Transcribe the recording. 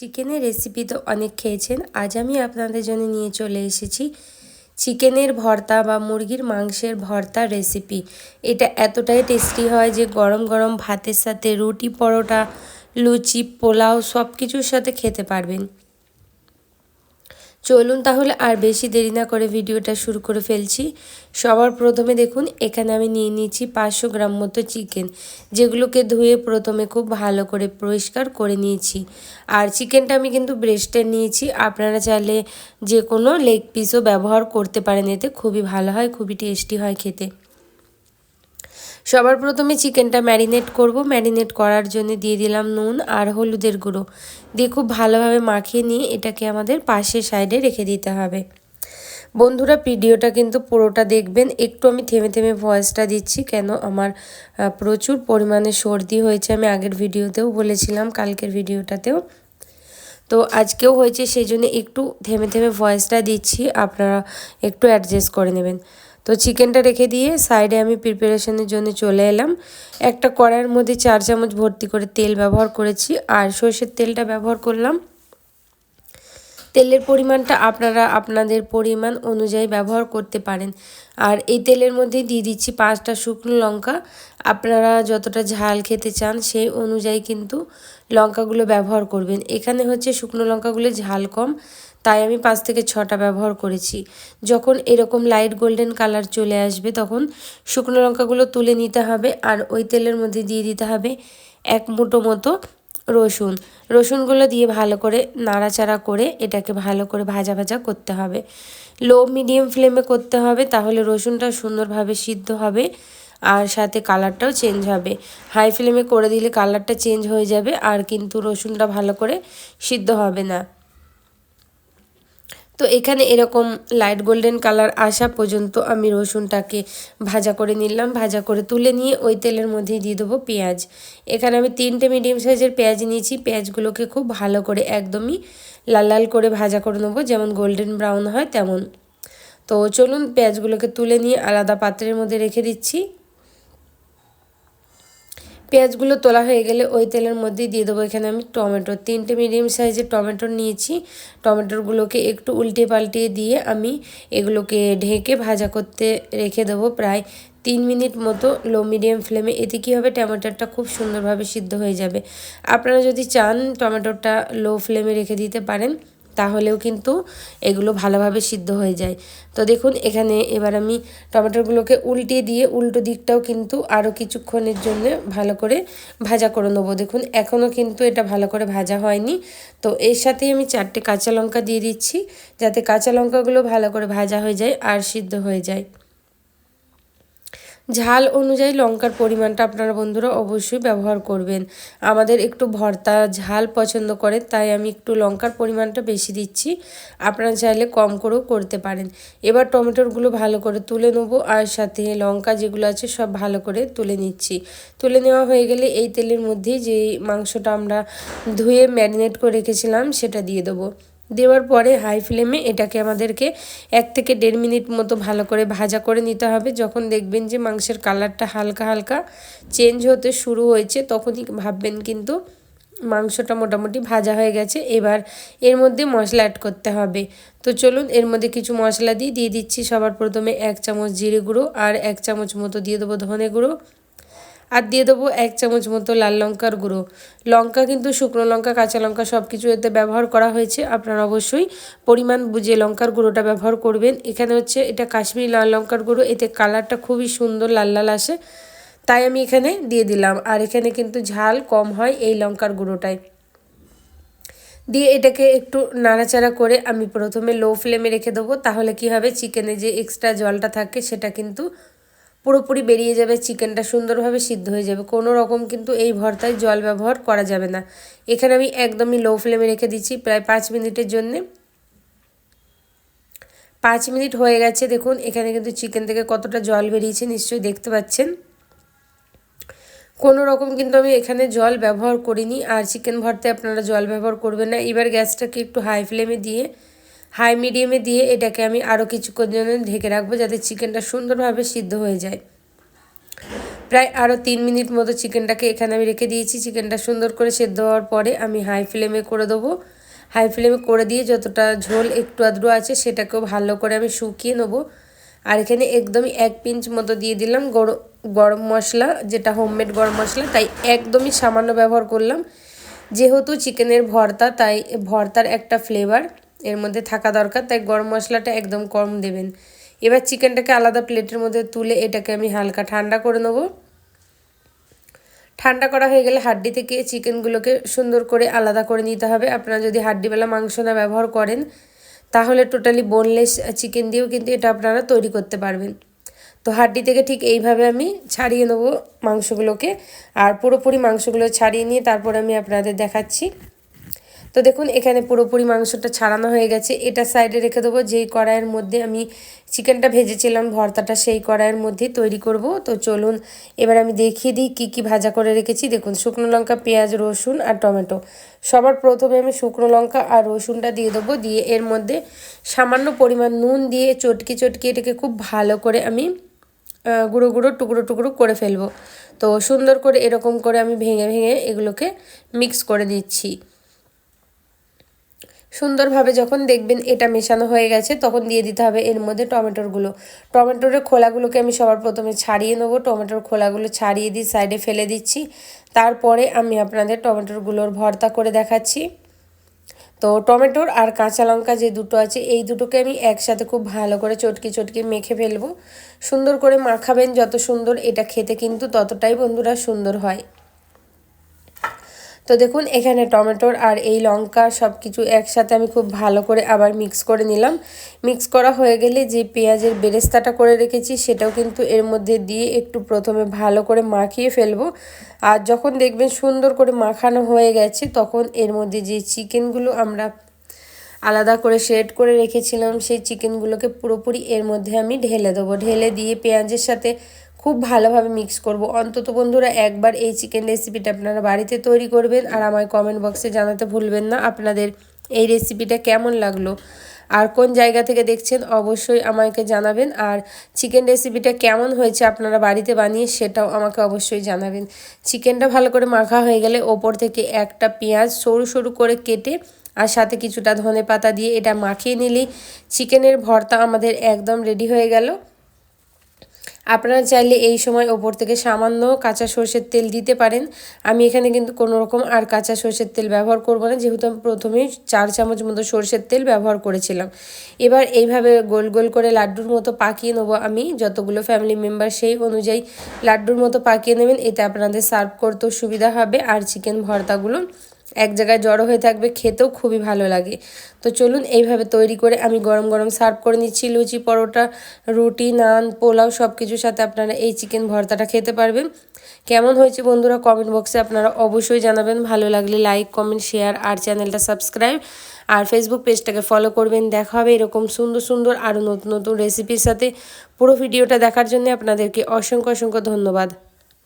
চিকেনের রেসিপি তো অনেক খেয়েছেন। আজ আমি আপনাদের জন্য নিয়ে চলে এসেছি চিকেনের ভর্তা বা মুরগির মাংসের ভর্তা রেসিপি এটা এতটাই টেস্টি হয় যে গরম গরম ভাতের সাথে রুটি পরোটা, লুচি, পোলাও সব কিছুর সাথে খেতে পারবেন। চলুন তাহলে আর বেশি দেরি না করে ভিডিওটা শুরু করে ফেলছি। সবার প্রথমে দেখুন, এখানে আমি নিয়ে নিয়েছি পাঁচশো গ্রাম মতো চিকেন, যেগুলোকে ধুয়ে প্রথমে খুব ভালো করে পরিষ্কার করে নিয়েছি। আর চিকেনটা আমি কিন্তু ব্রেস্টের নিয়েছি। আপনারা চাইলে যে কোনো লেগ পিসও ব্যবহার করতে পারেন, এতে খুবই ভালো হয়, খুবই টেস্টি হয় খেতে। সবার প্রথমে চিকেনটা ম্যারিনেট করব। ম্যারিনেট করার জন্য দিয়ে দিলাম নুন আর হলুদের গুঁড়ো। দিয়ে খুব ভালোভাবে মাখিয়ে নিয়ে এটাকে আমাদের পাশের সাইডে রেখে দিতে হবে। বন্ধুরা, ভিডিওটা কিন্তু পুরোটা দেখবেন। একটু আমি থেমে থেমে ভয়েসটা দিচ্ছি কেন আমার প্রচুর পরিমাণে সর্দি হয়েছে। আমি আগের ভিডিওতেও বলেছিলাম, কালকের ভিডিওটাতেও। তো আজকেও হয়েছে, সেই জন্য একটু থেমে থেমে ভয়েসটা দিচ্ছি। আপনারা একটু অ্যাডজাস্ট করে নেবেন। তো চিকেনটা রেখে দিয়ে সাইডে আমি প্রিপারেশনের জন্য চলে এলাম। একটা কড়াইয়ের মধ্যে চার চামচ ভর্তি করে তেল ব্যবহার করেছি আর সর্ষের তেলটা ব্যবহার করলাম। তেলের পরিমাণটা আপনারা আপনাদের পরিমাণ অনুযায়ী ব্যবহার করতে পারেন। আর এই তেলের মধ্যে দিয়ে দিচ্ছি পাঁচটা শুকনো লঙ্কা। আপনারা যতটা ঝাল খেতে চান সেই অনুযায়ী কিন্তু লঙ্কাগুলো ব্যবহার করবেন। এখানে হচ্ছে শুকনো লঙ্কাগুলো ঝাল কম। তাই আমি পাঁচ থেকে ছটা ব্যবহার করেছি। যখন এরকম লাইট গোল্ডেন কালার চলে আসবে, তখন শুকনো লঙ্কাগুলো তুলে নিতে হবে আর ওই তেলের মধ্যে দিয়ে দিতে হবে এক মুঠো মতো রসুন। রসুনগুলো দিয়ে ভালো করে নাড়াচাড়া করে এটাকে ভালো করে ভাজা ভাজা করতে হবে। লো মিডিয়াম ফ্লেমে করতে হবে, তাহলে রসুনটা সুন্দরভাবে সিদ্ধ হবে আর সাথে কালারটাও চেঞ্জ হবে। হাই ফ্লেমে করে দিলে কালারটা চেঞ্জ হয়ে যাবে আর কিন্তু রসুনটা ভালো করে সিদ্ধ হবে না। তো এখানে এরকম লাইট গোল্ডেন কালার আসা পর্যন্ত আমি রসুনটাকে ভাজা করে নিলাম, ভাজা করে তুলে নিয়ে ওই তেলের মধ্যে দিয়ে দেবো পেঁয়াজ। এখানে আমি তিনটে মিডিয়াম সাইজের পেঁয়াজ নিয়েছি, পেঁয়াজগুলোকে খুব ভালো করে একদমই লাল লাল করে ভাজা করে নেব, যেমন গোল্ডেন ব্রাউন হয় তেমন। তো চলুন পেঁয়াজগুলোকে তুলে নিয়ে আলাদা পাত্রের মধ্যে রেখে দিচ্ছি। পেঁয়াজগুলো তোলা হয়ে গেলে ওই তেলের মধ্যেই দিয়ে দেবো। এখানে আমি টমেটো, তিনটে মিডিয়াম সাইজের টমেটো নিয়েছি। টমেটোগুলোকে একটু উল্টে পাল্টিয়ে দিয়ে আমি এগুলোকে ঢেকে ভাজা করতে রেখে দেবো প্রায় তিন মিনিট মতো লো মিডিয়াম ফ্লেমে এতে কী হবে? টমেটোটা খুব সুন্দরভাবে সিদ্ধ হয়ে যাবে। আপনারা যদি চান টমেটোটা লো ফ্লেমে রেখে দিতে পারেন তাহলেও কিন্তু এগুলো ভালোভাবে সিদ্ধ হয়ে যায়। তো দেখুন, এখানে এবার আমি টমেটোগুলোকে উল্টিয়ে দিয়ে উল্টো দিকটাও কিন্তু আরও কিছুক্ষণের জন্য ভালো করে ভাজা করে নেব। দেখুন এখনও কিন্তু এটা ভালো করে ভাজা হয়নি। তো এর সাথেই আমি চারটে কাঁচা লঙ্কা দিয়ে দিচ্ছি, যাতে কাঁচা লঙ্কাগুলো ভালো করে ভাজা হয়ে যায় আর সিদ্ধ হয়ে যায়। ঝাল অনুযায়ী লঙ্কার পরিমাণটা আপনারা বন্ধুরা অবশ্যই ব্যবহার করবেন। আমাদের একটু ভর্তা ঝাল পছন্দ করে, তাই আমি একটু লঙ্কার পরিমাণটা বেশি দিচ্ছি। আপনারা চাইলে কম করেও করতে পারেন। এবার টমেটোরগুলো ভালো করে তুলে নেব আর সাথে লঙ্কা যেগুলো আছে সব ভালো করে তুলে নিচ্ছি। তুলে নেওয়া হয়ে গেলে এই তেলের মধ্যেই যে মাংসটা আমরা ধুয়ে ম্যারিনেট করে রেখেছিলাম সেটা দিয়ে দেবো। দেওয়ার পরে হাই ফ্লেমে এটাকে আমাদেরকে এক থেকে দেড় মিনিট মতো ভালো করে ভাজা করে নিতে হবে। যখন দেখবেন যে মাংসের কালারটা হালকা হালকা চেঞ্জ হতে শুরু হয়েছে, তখনই ভাববেন কিন্তু মাংসটা মোটামুটি ভাজা হয়ে গেছে। এবার এর মধ্যে মশলা অ্যাড করতে হবে। তো চলুন, এর মধ্যে কিছু মশলা দিয়ে দিয়ে দিচ্ছি সবার প্রথমে এক চামচ জিরে গুঁড়ো আর এক চামচ মতো দিয়ে দেবো ধনে গুঁড়ো। আর দিয়ে দেবো এক চামচ মতো লাল লঙ্কার গুঁড়ো। লঙ্কা কিন্তু শুকনো লঙ্কা, কাঁচা লঙ্কা সব কিছু এতে ব্যবহার করা হয়েছে। আপনারা অবশ্যই পরিমাণ বুঝে লঙ্কার গুঁড়োটা ব্যবহার করবেন। এখানে হচ্ছে এটা কাশ্মীরি লাল লঙ্কার গুঁড়ো, এতে কালারটা খুবই সুন্দর লাল লাল আসে। তাই আমি এখানে দিয়ে দিলাম। আর এখানে কিন্তু ঝাল কম হয় এই লঙ্কার গুঁড়োটায়। দিয়ে এটাকে একটু নাড়াচাড়া করে আমি প্রথমে লো ফ্লেমে রেখে দেবো। তাহলে কি হবে? চিকেনে যে এক্সট্রা জলটা থাকে সেটা কিন্তু পুরোপুরি বেরিয়ে যাবে, চিকেনটা সুন্দরভাবে সিদ্ধ হয়ে যাবে। কোনো রকম কিন্তু এই ভর্তায় জল ব্যবহার করা যাবে না। এখানে আমি একদমই লো ফ্লেমে রেখে দিচ্ছি, প্রায় পাঁচ মিনিটের জন্যে। পাঁচ মিনিট হয়ে গেছে, দেখুন, এখানে কিন্তু চিকেন থেকে কতটা জল বেরিয়েছে, নিশ্চয়ই দেখতে পাচ্ছেন। কোনো রকম কিন্তু আমি এখানে জল ব্যবহার করিনি, আর চিকেন ভর্তায় আপনারা জল ব্যবহার করবেন না। এবার গ্যাসটাকে একটু হাই ফ্লেমে দিয়ে হাই মিডিয়ামে দিয়ে এটাকে আমি আরও কিছুক্ষণ জন্য ঢেকে রাখব যাতে চিকেনটা সুন্দরভাবে সিদ্ধ হয়ে যায়। প্রায় আরও তিন মিনিট মতো চিকেনটাকে এখানে আমি রেখে দিয়েছি। চিকেনটা সুন্দর করে সেদ্ধ হওয়ার পরে আমি হাই ফ্লেমে করে দেবো। হাই ফ্লেমে করে দিয়ে যতটা ঝোল একটু আদ্রু আছে সেটাকেও ভালো করে আমি শুকিয়ে নেব। আর এখানে একদমই এক পিঞ্চ মতো দিয়ে দিলাম গরম মশলা, যেটা হোমমেড গরম মশলা, তাই একদমই সামান্য ব্যবহার করলাম। যেহেতু চিকেনের ভর্তা, তাই ভর্তার একটা ফ্লেভার। এর মধ্যে থাকা দরকার, তাই গরম মশলাটা একদম কম দেবেন। এবার চিকেনটাকে আলাদা প্লেটের মধ্যে তুলে এটাকে আমি হালকা ঠান্ডা করে নেব। ঠান্ডা করা হয়ে গেলে হাড্ডি থেকে চিকেনগুলোকে সুন্দর করে আলাদা করে নিতে হবে। আপনারা যদি হাড্ডিওয়ালা মাংস না ব্যবহার করেন, তাহলে টোটালি বোনলেস চিকেন দিয়েও কিন্তু এটা আপনারা তৈরি করতে পারবেন। তো হাড্ডি থেকে ঠিক এইভাবে আমি ছাড়িয়ে নেব মাংসগুলোকে। আর পুরোপুরি মাংসগুলো ছাড়িয়ে নিয়ে তারপর আমি আপনাদের দেখাচ্ছি। তো দেখুন, এখানে পুরোপুরি মাংসটা ছাড়ানো হয়ে গেছে। এটা সাইডে রেখে দেবো। যেই কড়াইয়ের মধ্যে আমি চিকেনটা ভেজেছিলাম, ভর্তাটা সেই কড়াইয়ের মধ্যে তৈরি করব। তো চলুন, এবার আমি দেখিয়ে দিই কী কী ভাজা করে রেখেছি। দেখুন, শুকনো লঙ্কা, পেঁয়াজ, রসুন আর টমেটো। সবার প্রথমে আমি শুকনো লঙ্কা আর রসুনটা দিয়ে দেবো। দিয়ে এর মধ্যে সামান্য পরিমাণ নুন দিয়ে চটকি চটকি এটাকে খুব ভালো করে আমি গুঁড়ো গুঁড়ো, টুকরো টুকরো করে ফেলব। তো সুন্দর করে এরকম করে আমি ভেঙে ভেঙে এগুলোকে মিক্স করে দিচ্ছি। সুন্দরভাবে যখন দেখবেন এটা মেশানো হয়ে গেছে, তখন দিয়ে দিতে হবে এর মধ্যে টমেটোরগুলো টমেটোরের খোলাগুলোকে আমি সবার প্রথমে ছাড়িয়ে নেব। টমেটোর খোলাগুলো ছাড়িয়ে দিয়ে সাইডে ফেলে দিচ্ছি। তারপরে আমি আপনাদের টমেটোরগুলোর ভর্তা করে দেখাচ্ছি। তো টমেটোর আর কাঁচা লঙ্কা যে দুটো আছে, এই দুটোকে আমি একসাথে খুব ভালো করে চটকি চটকি মেখে ফেলব। সুন্দর করে মাখাবেন, যত সুন্দর এটা খেতে কিন্তু ততটাই বন্ধুরা সুন্দর হয়। তো দেখুন, এখানে টমেটোর আর এই লঙ্কা সব কিছু একসাথে আমি খুব ভালো করে আবার মিক্স করে নিলাম। মিক্স করা হয়ে গেলে যে পেঁয়াজের বেরেস্তাটা করে রেখেছি, সেটাও কিন্তু এর মধ্যে দিয়ে একটু প্রথমে ভালো করে মাখিয়ে ফেলব। আর যখন দেখবেন সুন্দর করে মাখানো হয়ে গেছে, তখন এর মধ্যে যে চিকেনগুলো আমরা আলাদা করে শেড করে রেখেছিলাম, সেই চিকেনগুলোকে পুরোপুরি এর মধ্যে আমি ঢেলে দেবো। ঢেলে দিয়ে পেঁয়াজের সাথে খুব ভালোভাবে মিক্স করব। অন্তত বন্ধুরা একবার এই চিকেন রেসিপিটা আপনারা বাড়িতে তৈরি করবেন আর আমায় কমেন্ট বক্সে জানাতে ভুলবেন না আপনাদের এই রেসিপিটা কেমন লাগল আর কোন জায়গা থেকে দেখছেন অবশ্যই আমাকে জানাবেন আর চিকেন রেসিপিটা কেমন হয়েছে আপনারা বাড়িতে বানিয়ে সেটাও আমাকে অবশ্যই জানাবেন। চিকেনটা ভালো করে মাখা হয়ে গেলে ওপর থেকে একটা পেঁয়াজ সরু সরু করে কেটে আর সাথে কিছুটা ধনে পাতা দিয়ে এটা মাখিয়ে নিলেই চিকেনের ভর্তা আমাদের একদম রেডি হয়ে গেল। আপনারা চাইলে এই সময় ওপর থেকে সামান্য কাঁচা সর্ষের তেল দিতে পারেন। আমি এখানে কিন্তু কোনো রকম আর কাঁচা সর্ষের তেল ব্যবহার করব না। যেহেতু আমি প্রথমেই চার চামচ মতো সর্ষের তেল ব্যবহার করেছিলাম। এবার এইভাবে গোল গোল করে লাড্ডুর মতো পাকিয়ে নেব আমি। যতগুলো ফ্যামিলি মেম্বার সেই অনুযায়ী লাড্ডুর মতো পাকিয়ে নেবেন। এতে আপনাদের সার্ভ করতেও সুবিধা হবে। আর চিকেন ভর্তাগুলো এক জায়গায় জড়ো হয়ে থাকবে, খেতেও খুবই ভালো লাগে। তো চলুন এইভাবে তৈরি করে আমি গরম গরম সার্ভ করে নিচ্ছি। লুচি, পরোটা, রুটি, নান, পোলাও সব কিছুর সাথে আপনারা এই চিকেন ভর্তাটা খেতে পারবেন। কেমন হয়েছে বন্ধুরা কমেন্ট বক্সে আপনারা অবশ্যই জানাবেন। ভালো লাগলে লাইক কমেন্ট শেয়ার আর চ্যানেলটা সাবস্ক্রাইব আর ফেসবুক পেজটাকে ফলো করবেন। দেখা হবে এরকম সুন্দর সুন্দর আরও নতুন নতুন রেসিপির সাথে। পুরো ভিডিওটা দেখার জন্য আপনাদেরকে অসংখ্য অসংখ্য ধন্যবাদ।